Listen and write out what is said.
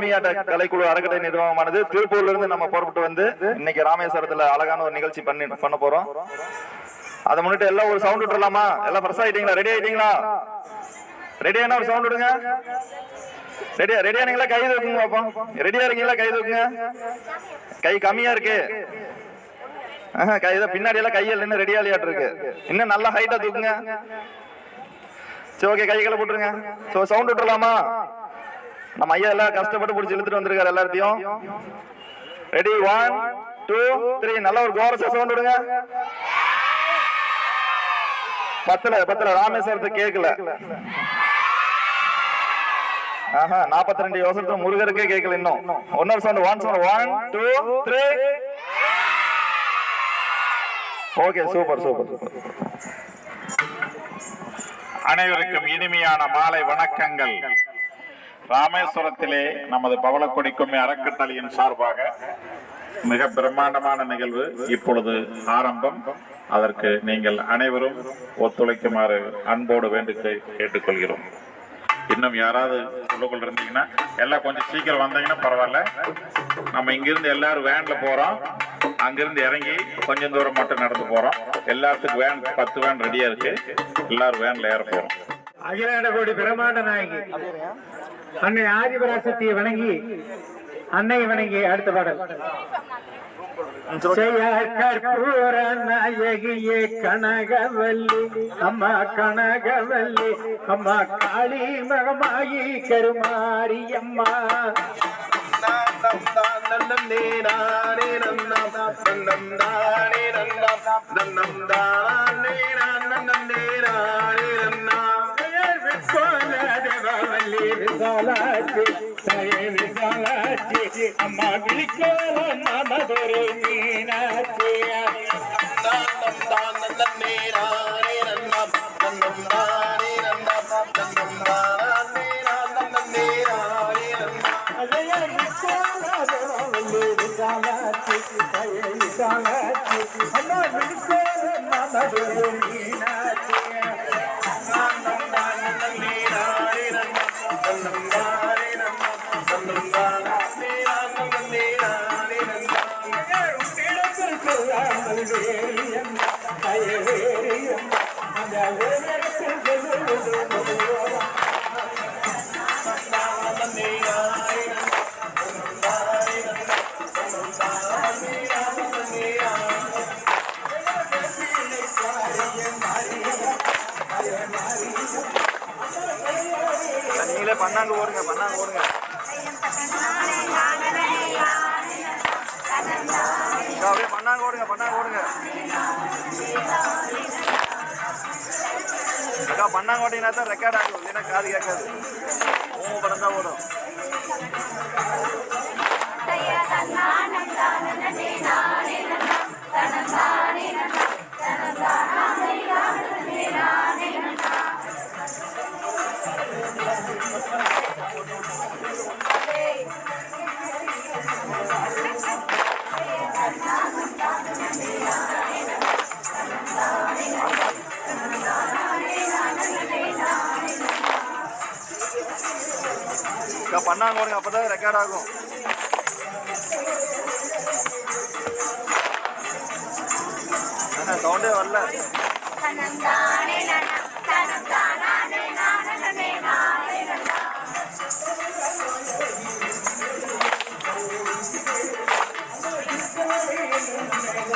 கும்மியாட்ட கலைக்குழு அறக்கட்டளை நிர்வாகமானது திருப்பூர்ல இருந்து நம்ம புறப்பட்டு வந்து இன்னைக்கு ராமேஸ்வரத்துல அழகான ஒரு நிகழ்ச்சி பண்ணி பண்ண போறோம். அதை முன்னிட்டு எல்லாம் ஒரு சவுண்ட் விட்டுறலாமா? எல்லாம் ஃப்ரெஷ் ஆயிட்டீங்களா? ரெடி ஆயிட்டீங்களா? ரெடியான ஒரு சவுண்ட் விடுங்க. ரெடியா ரெடியா நீங்களா கை தூக்குங்க பாப்போம். ரெடியா இருக்கீங்களா? கை தூக்குங்க. கை கம்மியா இருக்கு. கை பின்னாடி எல்லாம் கையில் நின்று ரெடியா இல்லையாட்டு இருக்கு. இன்னும் நல்லா ஹைட்டா தூக்குங்க. சரி ஓகே கைகளை போட்டுருங்க. சோ சவுண்ட் விட்டுறலாமா? நம்ம ஐயா எல்லாம் கஷ்டப்பட்டு பிடிச்சி இழுத்துட்டு வந்திருக்காரு எல்லாத்தையும் ரெடி ஒன் டூ த்ரீ நல்ல ஒரு கோரச சவுண்ட் விடுங்க. பத்துல பத்துல. ராமேஸ்வரத்தை கேட்கல ஆஹா நாற்பத்தி ரெண்டு யோசனை முருகருக்கே கேட்கல இன்னும். ஒன்னொரு sound one sound one two three okay super super super அனைவருக்கும் இனிமையான மாலை வணக்கங்கள். ராமேஸ்வரத்திலே நமது பவளக்கொடி கும்மி அறக்கட்டளையின் சார்பாக மிக பிரம்மாண்டமான நிகழ்வு இப்பொழுது ஆரம்பம். அதற்கு நீங்கள் அனைவரும் ஒத்துழைக்குமாறு அன்போடு வேண்டுகளை கேட்டுக்கொள்கிறோம். இன்னும் யாராவது உள்ளுக்குள் இருந்தீங்கன்னா எல்லாம் கொஞ்சம் சீக்கிரம் வந்தீங்கன்னா பரவாயில்ல. நம்ம இங்கிருந்து எல்லாரும் வேன்ல போறோம். அங்கிருந்து இறங்கி கொஞ்சம் தூரம் மட்டும் நடந்து போறோம். எல்லாத்துக்கும் வேன் பத்து வேன் ரெடியா இருக்கு. எல்லாரும் வேன்ல ஏற போறோம். அகிலாண்ட கோடி பிரம்மாண்ட நாயகி. அன்னை ஆதிபராசக்தியை வணங்கி அன்னை வணங்கி அடுத்த பாடல் கற்பூர நாயகியே கனகவல்லி அம்மா கனகவல்லி அம்மா காளி மகமாயி கருமாரி அம்மா நன்னம் தானே நன்னம் தானே நன்னம் தானே விசாலாச்சி சய விசாலாச்சி அம்மா விழிக்கோல நமதொரு மீனாட்சி அதைய விசாலாதேவல்லி விசாலாச்சி சய விசாலாச்சி அம்மா விழிக்கோல நமதொரு மீனாட்சி நீங்களே பண்ணாங்க ஓடுங்க பண்ணாங்க ஓடுங்க. அக்கா பண்ணாங்க ஓட்டிங்கன்னா தான் ரெக்கார்ட் ஆகும் இல்லைன்னா காது கேட்காது. ஓம படம் தான் ஓடும். இப்போ பண்ணாங்க ஒரு அப்போ தான் ரெக்கார்ட் ஆகும் சவுண்டே வரல. Thank